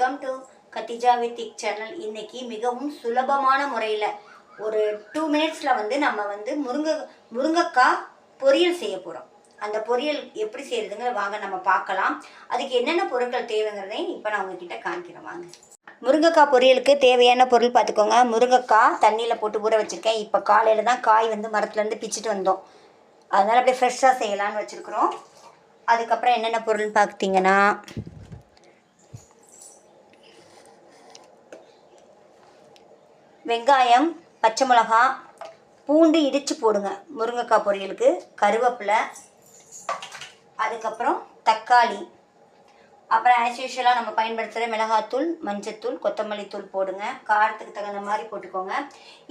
Welcome to Khadija வித்திக் channel இன்னைக்கு மிகவும் சுலபமான முறையில் ஒரு டூ மினிட்ஸில் வந்து நம்ம வந்து முருங்கை முருங்கைக்காய் பொரியல் செய்ய போகிறோம் அந்த பொரியல் எப்படி செய்யறதுங்கிற வாங்க நம்ம பார்க்கலாம். அதுக்கு என்னென்ன பொருட்கள் தேவைங்கிறதையும் இப்போ நான் உங்ககிட்ட காமிக்கிறேன். வாங்க. முருங்கைக்காய் பொரியலுக்கு தேவையான பொருள் பார்த்துக்கோங்க. முருங்கைக்காய் தண்ணியில் போட்டு ஊற வச்சுருக்கேன். இப்போ காலையில் தான் காய் வந்து மரத்துலேருந்து பிச்சுட்டு வந்தோம். அதனால் அப்படியே ஃப்ரெஷ்ஷாக செய்யலான்னு வச்சுருக்குறோம். அதுக்கப்புறம் என்னென்ன பொருள் பார்த்தீங்கன்னா வெங்காயம் பச்சை மிளகா பூண்டு இடித்து போடுங்க. முருங்கைக்காய் பொரியலுக்கு கருவேப்பிலை அதுக்கப்புறம் தக்காளி. அப்புறம் ஆஸ் யூஷுவலாக நம்ம பயன்படுத்துகிற மிளகாத்தூள் மஞ்சத்தூள் கொத்தமல்லி தூள் போடுங்க. காரத்துக்கு தகுந்த மாதிரி போட்டுக்கோங்க.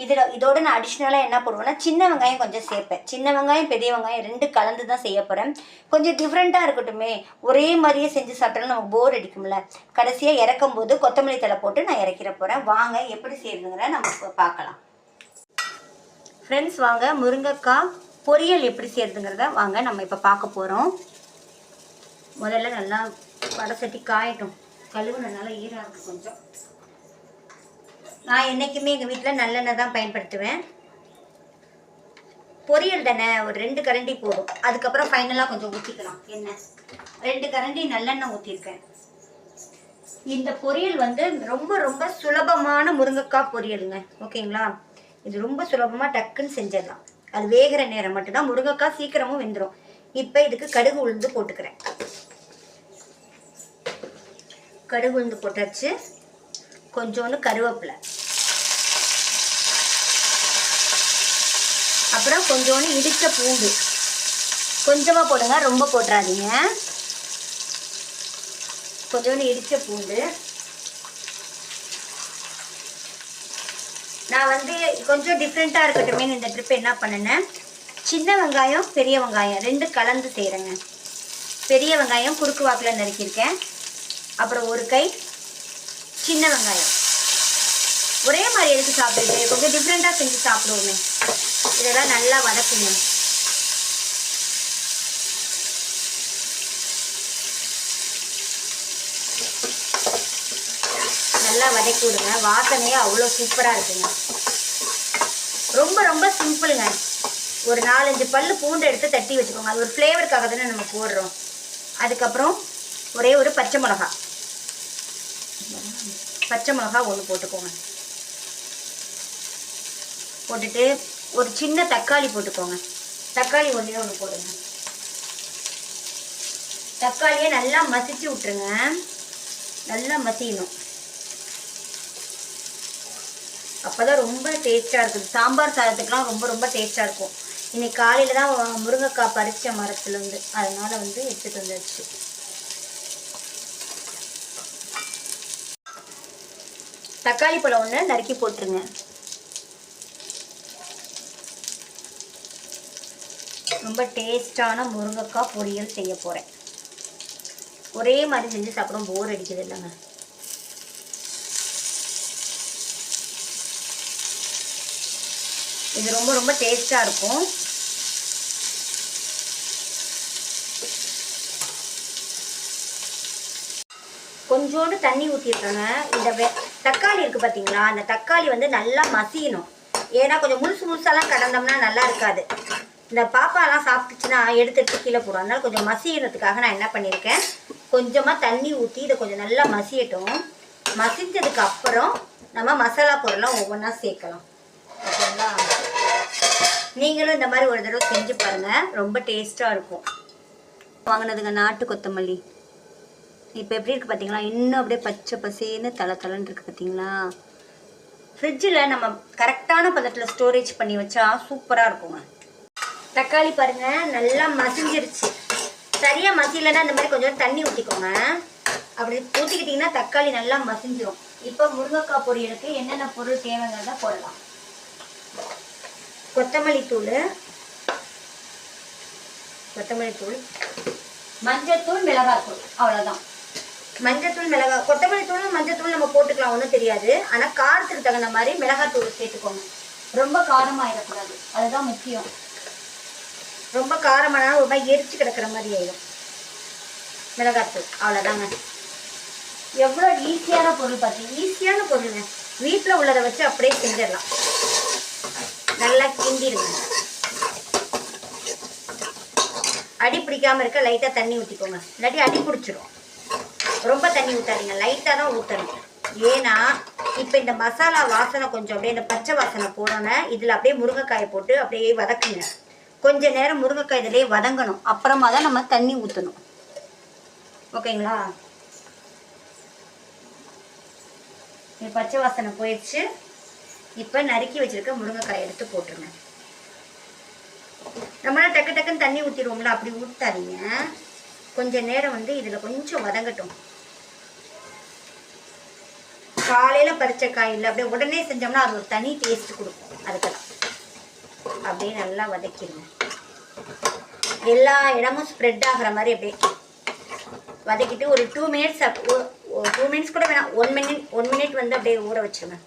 இதில் இதோட நான் அடிஷ்னலாக என்ன போடுவேன்னா சின்ன வெங்காயம் கொஞ்சம் சேர்ப்பேன். சின்ன வெங்காயம் பெரிய வெங்காயம் ரெண்டு கலந்து தான் செய்ய போகிறேன் கொஞ்சம் டிஃப்ரெண்ட்டாக இருக்கட்டுமே. ஒரே மாதிரியே செஞ்சு சாப்பிட்டாலும் நமக்கு போர் அடிக்கும்ல. கடைசியாக இறக்கும் போது கொத்தமல்லி தழை போட்டு நான் இறக்கிற போகிறேன் வாங்க எப்படி செய்யணுங்கிற நம்ம பார்க்கலாம். ஃப்ரெண்ட்ஸ் வாங்க. முருங்கைக்காய் பொரியல் எப்படி செய்யறதுங்கிறத வாங்க நம்ம இப்போ பார்க்க போகிறோம் முதல்ல நல்லா வடை சட்டி காயட்டும். கழுவுனதுனால ஈரம் இருக்குது கொஞ்சம். நான் என்றைக்குமே எங்கள் வீட்டில் நல்லெண்ணெய் தான் பயன்படுத்துவேன். பொரியல் தானே ஒரு ரெண்டு கரண்டி போதும். அதுக்கப்புறம் ஃபைனலாக கொஞ்சம் ஊற்றிக்கலாம் என்ன? ரெண்டு கரண்டி நல்லெண்ணெய் ஊற்றிருக்கேன் இந்த பொரியல் வந்து ரொம்ப ரொம்ப சுலபமான முருங்கைக்காய் பொரியலுங்க. ஓகேங்களா? இது ரொம்ப சுலபமாக டக்குன்னு செஞ்சிடலாம். அது வேகிற நேரம் மட்டும்தான் முருங்கைக்காய் சீக்கிரமும் வெந்துடும் இப்போ இதுக்கு கடுகு உளுந்து போட்டுக்கிறேன். கடுகு உளுந்து போட்டாச்சு. கொஞ்சோண்டு கருவேப்பிலை. அப்புறம் கொஞ்சோண்டு இடித்த பூண்டு. கொஞ்சமாக போடுங்க ரொம்ப போட்டுறாதீங்க. கொஞ்சோண்டு இடித்த பூண்டு. நான் வந்து கொஞ்சம் டிஃப்ரெண்ட்டாக இருக்கட்டுமே இந்த ட்ரிப் என்ன பண்ணினேன்? சின்ன வெங்காயம் பெரிய வெங்காயம் ரெண்டு கலந்து செய்கிறேங்க பெரிய வெங்காயம் குறுக்கு வாக்கில் நறுக்கியிருக்கேன். அப்புறம் ஒரு கை சின்ன வெங்காயம். ஒரே மாதிரி எடுத்து சாப்பிடுது கொஞ்சம் டிஃப்ரெண்ட்டாக செஞ்சு சாப்பிடுவோமே. இதெல்லாம் நல்லா வதக்குங்க நல்லா வதக்கி விடுங்க. வாசனையே அவ்வளோ சூப்பராக இருக்குங்க. ரொம்ப ரொம்ப சிம்பிளுங்க. ஒரு நாலஞ்சு பல்லு பூண்டு எடுத்து தட்டி வச்சுக்கோங்க. அது ஒரு ஃப்ளேவருக்காக தானே நம்ம போடுறோம். அதுக்கப்புறம் ஒரே ஒரு பச்சை மிளகா பச்சை மிளகா ஒன்று போட்டுக்கோங்க. போட்டுட்டு ஒரு சின்ன தக்காளி போட்டுக்கோங்க. தக்காளி ஒன்றே ஒன்று போடுங்க. தக்காளியை நல்லா மசிச்சு விட்டுருங்க. நல்லா மசியணும். அப்போதான் ரொம்ப டேஸ்ட்டாக இருக்குது. சாம்பார் சாதத்துக்கெலாம் ரொம்ப ரொம்ப டேஸ்ட்டாக இருக்கும். இன்னைக்கு காலையில் தான் முருங்கைக்காய் பறித்த மரத்துலேருந்து. அதனால் வந்து எடுத்துகிட்டு வந்துடுச்சு தக்காளி பழம் ஒன்று நறுக்கி போட்டுருங்க. ரொம்ப டேஸ்டான முருங்கைக்காய் பொரியல் செய்ய போகிறேன் ஒரே மாதிரி செஞ்சு சாப்பிடும் போர் அடிக்குது இல்லைங்க. இது ரொம்ப ரொம்ப டேஸ்டாக இருக்கும். கொஞ்சோண்டு தண்ணி ஊற்றிருக்கேங்க இந்த தக்காளி இருக்குது பார்த்தீங்களா அந்த தக்காளி வந்து நல்லா மசியணும். ஏன்னா கொஞ்சம் முழுசு முழுசாலாம் கடந்தோம்னா நல்லா இருக்காது. இந்த பாப்பாலாம் சாப்பிட்டுச்சுன்னா எடுத்து எடுத்து கீழே போடும். அதனால் கொஞ்சம் மசியறதுக்காக நான் என்ன பண்ணியிருக்கேன் கொஞ்சமாக தண்ணி ஊற்றி இதை கொஞ்சம் நல்லா மசியட்டும். மசிஞ்சதுக்கு அப்புறம் நம்ம மசாலா பொருள்லாம் ஒவ்வொன்றா சேர்க்கலாம். ஓகேங்களா? நீங்களும் இந்த மாதிரி ஒரு தடவை செஞ்சு பாருங்கள் ரொம்ப டேஸ்ட்டாக இருக்கும். வாங்கினதுங்க நாட்டு கொத்தமல்லி. இப்போ எப்படி இருக்குது பார்த்தீங்களா இன்னும் அப்படியே பச்சை பசேன்னு தலை தலைன்னு இருக்குது பார்த்தீங்களா ஃப்ரிட்ஜில் நம்ம கரெக்டான பதத்தில் ஸ்டோரேஜ் பண்ணி வச்சா சூப்பராக இருக்குங்க. தக்காளி பாருங்கள் நல்லா மசிஞ்சிருச்சு. சரியாக மசியலைன்னா இந்த மாதிரி கொஞ்சம் தண்ணி ஊற்றிக்கோங்க அப்படி ஊற்றிக்கிட்டிங்கன்னா தக்காளி நல்லா மசிஞ்சிரும். இப்போ முருங்கைக்காய் பொரியலுக்கு என்னென்ன பொருள் தேவைங்கிறத போடலாம். கொத்தமல்லி தூள். கொத்தமல்லி தூள். மஞ்சத்தூள் மிளகாத்தூள் அவ்வளோதான் மஞ்சத்தூள் மிளகா கொத்தமல்லி தூள் மஞ்சத்தூள் நம்ம போட்டுக்கலாம் ஒன்றும் தெரியாது. ஆனால் காரத்துக்கு தகுந்த மாதிரி மிளகாத்தூள் சேர்த்துக்கோங்க. ரொம்ப காரமாயிடக்கூடாது அதுதான் முக்கியம். ரொம்ப காரமானாலும் ஒரு மாதிரி எரிச்சு கிடக்கிற மாதிரி ஆயிடும் மிளகாத்தூள் அவ்வளோதாங்க எவ்வளோ ஈஸியான பொருள் பார்த்தீங்க ஈஸியான பொருளுங்க. வீட்டில் உள்ளதை வச்சு அப்படியே செஞ்சிடலாம். நல்லா கிண்டிடுங்க. அடி பிடிக்காம இருக்க லைட்டாக தண்ணி ஊற்றிக்கோங்க இல்லாட்டி அடி பிடிச்சிரும். ரொம்ப தண்ணி ஊற்றாதீங்க லைட்டாக தான் ஊற்றணும் ஏன்னா இப்போ இந்த மசாலா வாசனை கொஞ்சம் அப்படியே இந்த பச்சை வாசனை போனோன்னே இதில் அப்படியே முருங்கைக்காயை போட்டு அப்படியே வதக்குங்க. கொஞ்ச நேரம் முருங்கைக்காய் இதிலே வதங்கணும். அப்புறமா தான் நம்ம தண்ணி ஊற்றணும் ஓகேங்களா? இது பச்சை வாசனை போயிடுச்சு. இப்போ நறுக்கி வச்சுருக்க முருங்கைக்காய் எடுத்து போட்டுருங்க. நம்மளாம் டக்கு டக்குன்னு தண்ணி ஊற்றிடுவோம்ல அப்படி ஊற்றாதீங்க கொஞ்ச நேரம் வந்து இதில் கொஞ்சம் வதங்கட்டும். காலையில் பறித்த காய் இல்லை அப்படியே உடனே செஞ்சோம்னா அது ஒரு தனி டேஸ்ட் கொடுக்கும் அதுக்கு தான் அப்படியே நல்லா வதக்கிடுங்க. எல்லா இடமும் ஸ்ப்ரெட் ஆகுற மாதிரி அப்படியே வதக்கிட்டு ஒரு டூ மினிட்ஸ் டூ மினிட்ஸ் கூட வேணாம். ஒன் மினிட் ஒன் மினிட் வந்து அப்படியே ஊற வச்சிருங்க.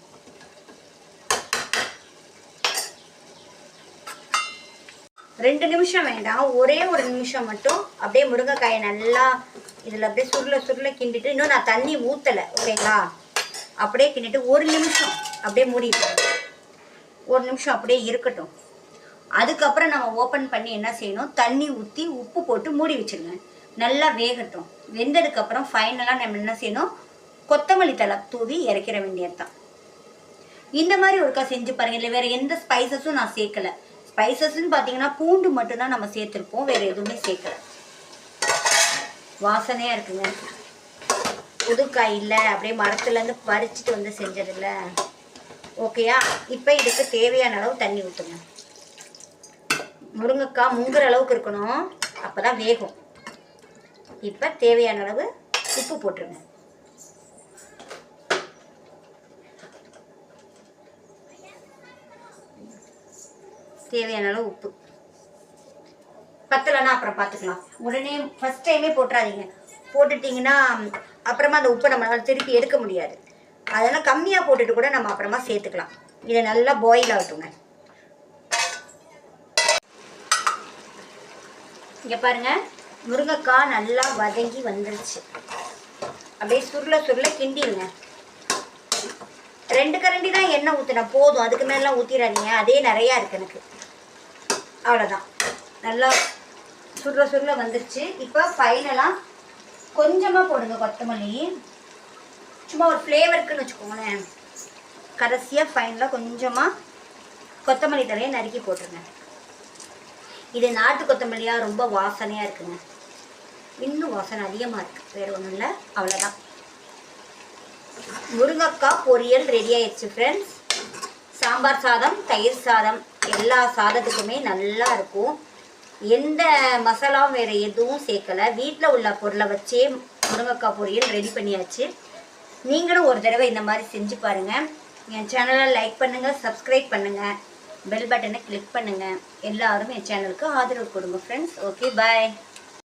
ரெண்டு நிமிஷம் வேண்டாம். ஒரே ஒரு நிமிஷம் மட்டும் அப்படியே முருங்கைக்காயை நல்லா இதில் அப்படியே சுருள சுருள கிண்டிட்டு இன்னும் நான் தண்ணி ஊற்றலை ஓகேங்களா? அப்படியே கிண்டிட்டு ஒரு நிமிஷம் அப்படியே மூடிடுறேன் ஒரு நிமிஷம் அப்படியே இருக்கட்டும். அதுக்கப்புறம் நம்ம ஓப்பன் பண்ணி என்ன செய்யணும்? தண்ணி ஊற்றி உப்பு போட்டு மூடி வச்சிருங்க. நல்லா வேகட்டும். வெந்ததுக்கப்புறம் ஃபைனலாக நம்ம என்ன செய்யணும்? கொத்தமல்லி தலை தூவி இறக்கிற வேண்டியது தான் இந்த மாதிரி ஒருக்கா செஞ்சு பாருங்க. இல்லை வேறு எந்த ஸ்பைசஸும் நான் சேர்க்கல. ஸ்பைசஸ்ன்னு பார்த்தீங்கன்னா பூண்டு மட்டும்தான் நம்ம சேர்த்துருப்போம். வேறு எதுவுமே சேர்க்கல. வாசனையாக இருக்குங்க. புதுக்காய் இல்லை அப்படியே மரத்துலேருந்து பறிச்சுட்டு வந்து செஞ்சதில்ல. ஓகேயா இப்போ இதுக்கு தேவையான அளவு தண்ணி ஊற்றுங்க முருங்கைக்காய் முங்குற அளவுக்கு இருக்கணும். அப்போ தான் வேகும். இப்போ தேவையான அளவு உப்பு போட்டுருங்க. தேவையான அளவு உப்பு. பத்தலைன்னா அப்புறம் பார்த்துக்கலாம் உடனே ஃபஸ்ட் டைமே போட்டுறாதீங்க. போட்டுட்டிங்கன்னா அப்புறமா அந்த உப்பை நம்மளால் திருப்பி எடுக்க முடியாது. அதெல்லாம் கம்மியாக போட்டுட்டு கூட நம்ம அப்புறமா சேர்த்துக்கலாம். இதை நல்லா பாயில் ஆகட்டுங்க. இங்கே பாருங்க முருங்கைக்காய் நல்லா வதங்கி வந்துருச்சு. அப்படியே சுருள சுருள கிண்டிடுங்க. ரெண்டு கரண்டி தான் எண்ணெய் ஊற்றின போதும். அதுக்கு மேலாம் ஊற்றிடாதீங்க அதே நிறையா இருக்கு எனக்கு. அவ்வளோதான் நல்லா சுருள சுருள வந்துருச்சு. இப்போ ஃபைனலாக கொஞ்சமாக போடுங்க கொத்தமல்லி. சும்மா ஒரு ஃப்ளேவருக்குன்னு வச்சுக்கோங்களேன். கடைசியாக ஃபைனலாக கொஞ்சமாக கொத்தமல்லி தலையை நறுக்கி போட்டுருங்க. இது நாட்டு கொத்தமல்லியாக ரொம்ப வாசனையாக இருக்குங்க. இன்னும் வாசனை அதிகமாக இருக்குது வேறு ஒன்றும் இல்லை. அவ்வளோதான் முருங்கக்காய் பொரியல் ரெடி ஆயிடுச்சு ஃப்ரெண்ட்ஸ் சாம்பார் சாதம் தயிர் சாதம். எல்லா சாதத்துக்குமே நல்லா இருக்கும். எந்த மசாலாவும் வேறு எதுவும் சேர்க்கலை. வீட்டில் உள்ள பொருளை வச்சே முருங்கைக்காய் பொரியல் ரெடி பண்ணியாச்சு. நீங்களும் ஒரு தடவை இந்த மாதிரி செஞ்சு பாருங்கள் என் சேனலை லைக் பண்ணுங்கள் சப்ஸ்கிரைப் பண்ணுங்கள் பெல் பட்டனை கிளிக் பண்ணுங்கள் எல்லாரும் என் சேனலுக்கு ஆதரவு கொடுங்க ஃப்ரெண்ட்ஸ் ஓகே பாய்